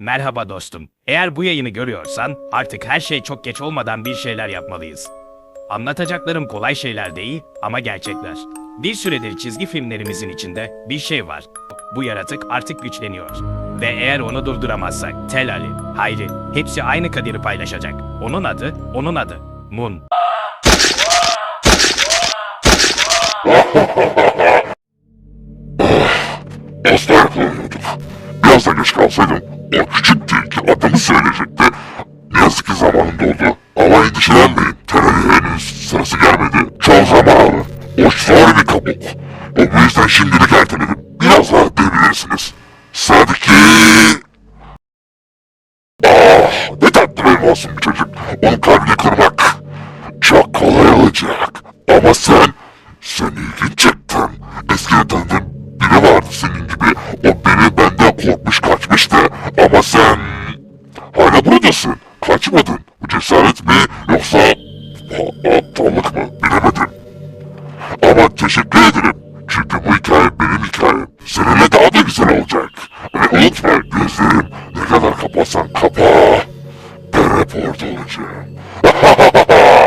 Merhaba dostum. Eğer bu yayını görüyorsan artık her şey çok geç olmadan bir şeyler yapmalıyız. Anlatacaklarım kolay şeyler değil ama gerçekler. Bir süredir çizgi filmlerimizin içinde bir şey var. Bu yaratık artık güçleniyor. Ve eğer onu durduramazsak Tel Ali, Hayri hepsi aynı kaderi paylaşacak. Onun adı, onun adı. Moon. Asla yakalanıyorduk. Biraz da geç kalsaydım o küçüktü ki adını söyleyecekti. Ne yazık ki zamanında oldu. Ama endişelenmeyin. Terörü henüz sırası gelmedi. Çoğu zaman alır. O zor bir kabuk. O bu yüzden şimdilik erteledim. Biraz daha denebilirsiniz. Sadece... Ah ne tatlı benim olsun bir çocuk. Onun kalbini kırmak çok kolay olacak. Ama sen, sen ilginç buradasın. Kaçmadın. Bu cesaret mi yoksa aptallık mı bilemedim. Ama teşekkür ederim. Çünkü bu hikaye benim hikayem. Seninle daha da güzel olacak. Ve unutma gözlerim ne kadar kapatsan kapa. Ben hep orada olacağım.